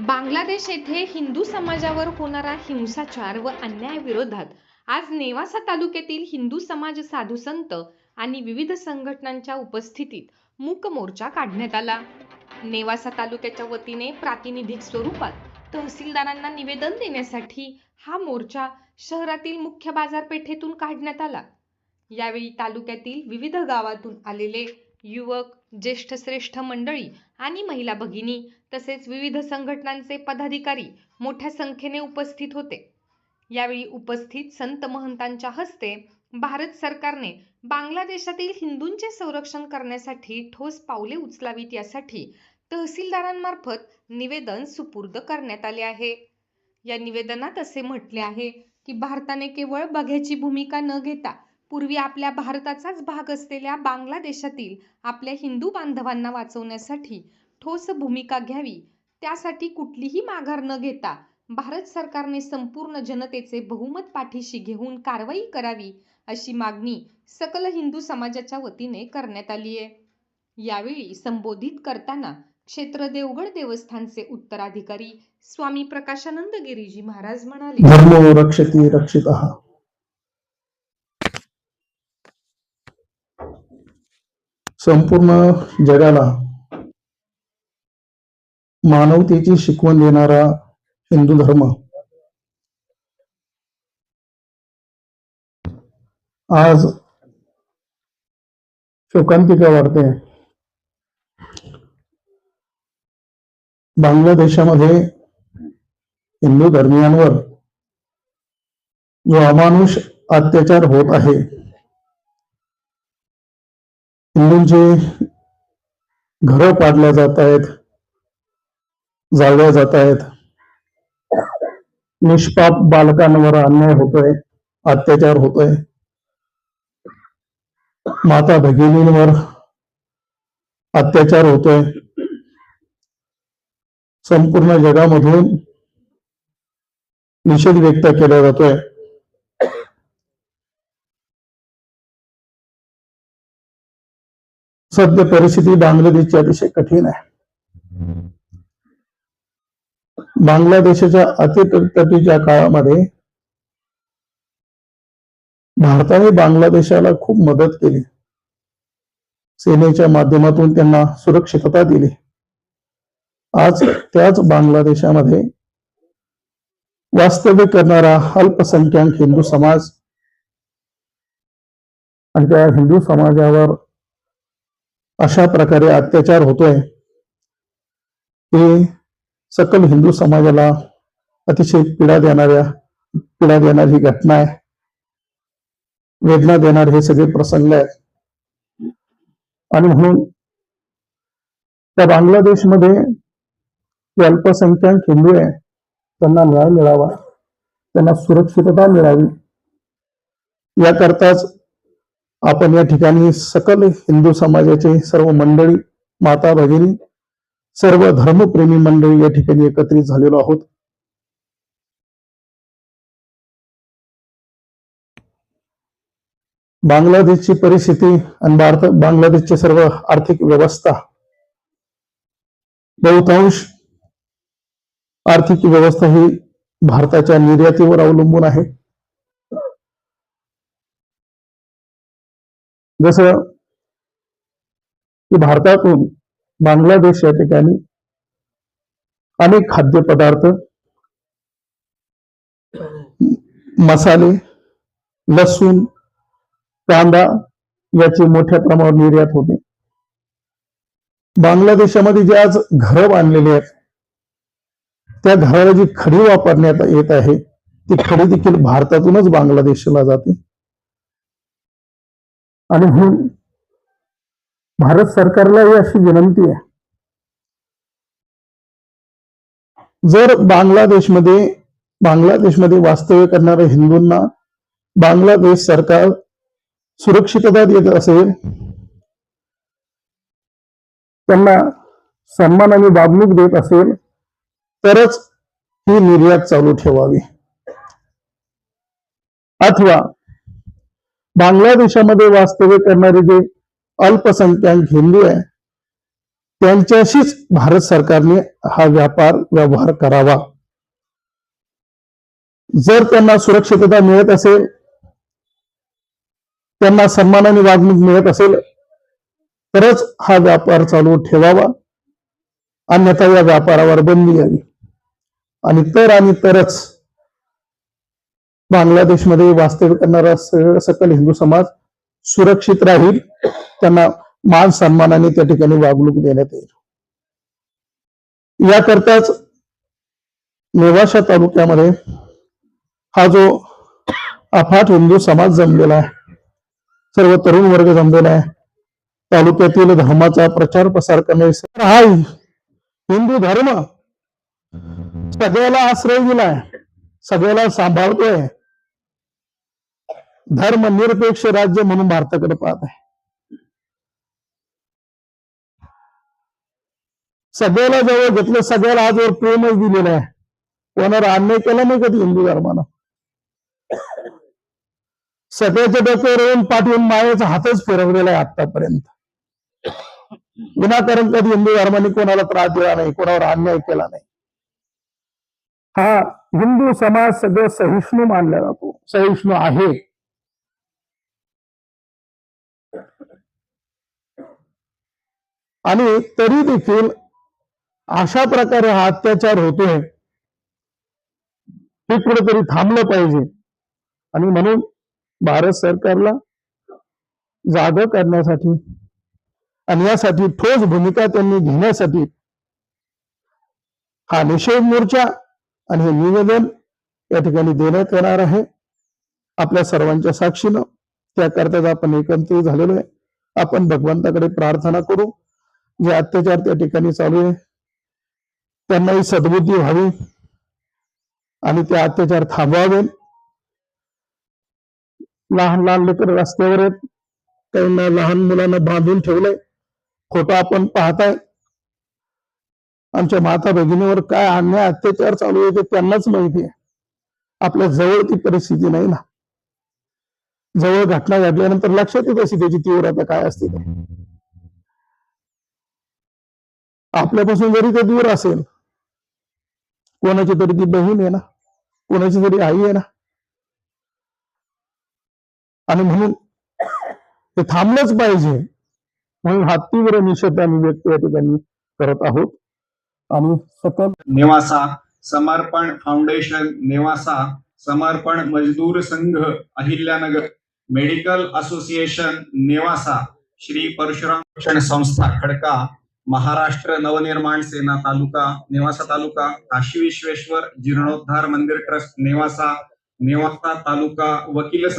बांगलादेश येथे हिंदू समाजावर होणारा हिंसाचार व अन्यायाविरोधात आज नेवासा तालुक्यातील हिंदू समाज साधू संत आणि विविध संघटनांच्या उपस्थितीत मूक मोर्चा काढण्यात आला. नेवासा तालुक्याच्या वतीने प्रातिनिधिक स्वरूपात तहसीलदारांना निवेदन देण्यासाठी हा मोर्चा शहरातील मुख्य बाजारपेठेतून काढण्यात आला. यावेळी तालुक्यातील विविध गावातून आलेले युवक ज्येष्ठ श्रेष्ठ मंडळी आणि महिला भगिनी तसेच विविध संघटनांचे पदाधिकारी मोठ्या संख्येने उपस्थित होते. यावेळी उपस्थित संत महंतांच्या हस्ते भारत सरकारने बांगलादेशातील हिंदूंचे संरक्षण करण्यासाठी ठोस पावले उचलावीत यासाठी तहसीलदारांमार्फत निवेदन सुपूर्द करण्यात आले आहे. या निवेदनात असे म्हटले आहे की भारताने केवळ बघ्याची भूमिका न घेता पूर्वी आपल्या भारताचाच भाग असलेल्या बांगलादेशातील आपल्या हिंदू बांधवांना वाचवण्यासाठी ठोस भूमिका घ्यावी. त्यासाठी कुठलीही माघार न घेता भारत सरकारने संपूर्ण जनतेचे बहुमत पाठीशी घेऊन कारवाई करावी अशी मागणी सकल हिंदू समाजाच्या वतीने करण्यात आली आहे. यावेळी संबोधित करताना क्षेत्र देवगड देवस्थानचे उत्तराधिकारी स्वामी प्रकाशानंद गिरीजी महाराज म्हणाले. धर्मो रक्षति संपूर्ण जगाला मानवतेची शिकवण देणारा हिंदू धर्म. आज शोकांतिका वाढते. बांगलादेशामध्ये हिंदू धर्मियांवर जो अमानुष अत्याचार होत आहे हिंदूंची घरं पाडल्या जात आहेत जाळल्या जात आहेत निष्पाप बालकांवर अन्याय होतोय अत्याचार होतोय. माता भगिनींवर अत्याचार होतोय. संपूर्ण जगामधून निषेध व्यक्त केला जातोय. सध्या परिस्थिती बांगलादेशची अतिशय कठीण आहे. बांगलादेशाच्या अतितटीच्या काळामध्ये भारताने बांगलादेशाला खूप मदत केली. सेनेच्या माध्यमातून त्यांना सुरक्षितता दिली. आज त्याच बांगलादेशामध्ये वास्तव्य करणारा अल्पसंख्याक हिंदू समाज आणि त्या हिंदू समाजावर अशा प्रकारे अत्याचार होतोय. हे सकल हिंदू समाजाला अतिशय पीडा देणाऱ्या पीडा देणारी घटना आहे. वेदना देणारे हे सगळे प्रसंग आहेत. आणि म्हणून त्या बांगलादेशमध्ये जे अल्पसंख्याक हिंदू आहे त्यांना न्याय मिळावा त्यांना सुरक्षितता मिळावी याकरताच आपण या ठिकाणी सकल हिंदू समाजाचे सर्व मंडळी माता भगिनी सर्व धर्मप्रेमी मंडळी या ठिकाणी एकत्रित झालेलो आहोत. बांगलादेशची परिस्थिती आणि भारत बांगलादेशची सर्व आर्थिक व्यवस्था. बहुतांश आर्थिक व्यवस्था ही भारताच्या निर्यातीवर अवलंबून आहे. जसं की भारतातून बांगलादेश या ठिकाणी अनेक खाद्यपदार्थ मसाले लसूण कांदा याची मोठ्या प्रमाणावर निर्यात होते. बांगलादेशामध्ये जे आज घरं बांधलेली आहेत त्या घराला जी खडी वापरण्यात येत आहे ती खडी देखील भारतातूनच बांगलादेशला जाते. आणि म्हणून भारत सरकारला ही अशी विनंती आहे. जर बांगलादेशमध्ये बांगलादेशमध्ये वास्तव्य करणाऱ्या हिंदूंना बांगलादेश सरकार सुरक्षितता देत असेल त्यांना सन्मानाने वागणूक देत असेल तरच ही निर्यात चालू ठेवावी. अथवा बांगलादेशामध्ये वास्तव्य करणारे जे अल्पसंख्याक हिंदू आहे त्यांच्याशीच भारत सरकारने हा व्यापार व्यवहार करावा. जर त्यांना सुरक्षितता मिळत असेल त्यांना सन्मानाने वागणूक मिळत असेल तरच हा व्यापार चालू ठेवावा. अन्यथा या व्यापारावर बंदी यावी. आणि तर आणि तरच बांगलादेशमध्ये वास्तव्य करणारा सकल हिंदू समाज सुरक्षित राहील. त्यांना मान सन्मानाने त्या ठिकाणी वागणूक देण्यात येईल. याकरताच नेवाशा तालुक्यामध्ये हा जो अफाट हिंदू समाज जमलेला आहे सर्व तरुण वर्ग जमलेला आहे तालुक्यातील धर्माचा प्रचार प्रसार करणे हा हिंदू धर्म सगळ्याला आश्रय दिलाय सगळ्याला सांभाळतोय. धर्मनिरपेक्ष राज्य म्हणून भारताकडे पाहत आहे. सगळ्याला जवळ घेतलं सगळ्याला आजवर प्रेमच दिलेलं आहे. कोणावर अन्याय केला नाही कधी हिंदू धर्मानं? सगळ्याच्या डोक्यावर येऊन पाठवून मायाचा हातच फिरवलेला आहे आतापर्यंत विनाकारण कधी हिंदू धर्माने कोणाला त्रास दिला नाही कोणावर अन्याय केला नाही. हा हिंदू समाज सगळं सहिष्णू मानला जातो. सहिष्णू आहे. आणि तरी देखील अशा प्रकारे हा अत्याचार होतोय हे कुठेतरी थांबलं पाहिजे. आणि म्हणून भारत सरकारला जाग करण्यासाठी आणि यासाठी ठोस भूमिका त्यांनी घेण्यासाठी हा निषेध मोर्चा आणि हे निवेदन या ठिकाणी देण्यात येणार आहे. आपल्या सर्वांच्या साक्षीनं त्याकरताच आपण एकत्रित झालेलो आहे. आपण भगवंताकडे प्रार्थना करू. जे अत्याचार त्या ठिकाणी चालू आहे त्यांनाही सद्बुद्धी व्हावी आणि ते अत्याचार थांबवावे लहान लहान लेकर रस्त्यावर आहेत त्यांना लहान मुलांना बांधून ठेवलंय. खोटं आपण पाहताय. आमच्या माता भगिनीवर काय अन्याय अत्याचार चालू आहे ते त्यांनाच माहिती आहे. आपल्या जवळ ती परिस्थिती नाही ना. जवळ घटना घडल्यानंतर लक्षात येत अशी त्याची तीव्रता काय असते. आपल्यापासून जरी ते दूर असेल कोणाची तरी ती बहीण आहे ना कोणाची तरी आई आहे ना. आणि म्हणून ते थांबलंच पाहिजे म्हणून हा तीव्र निषेध आम्ही व्यक्त या ठिकाणी करत आहोत. आणि सतत नेवासा समर्पण फाउंडेशन नेवासा समर्पण मजदूर संघ अहिल्यानगर मेडिकल असोसिएशन नेवासा श्री परशुराम शिक्षण संस्था खडका महाराष्ट्र नवनिर्माण सेना तालुका नेवासा तालुका काशी विश्वेश्वर जीर्णोद्धार मंदिर ट्रस्ट नेवासा नेवासा तालुका वकील संघ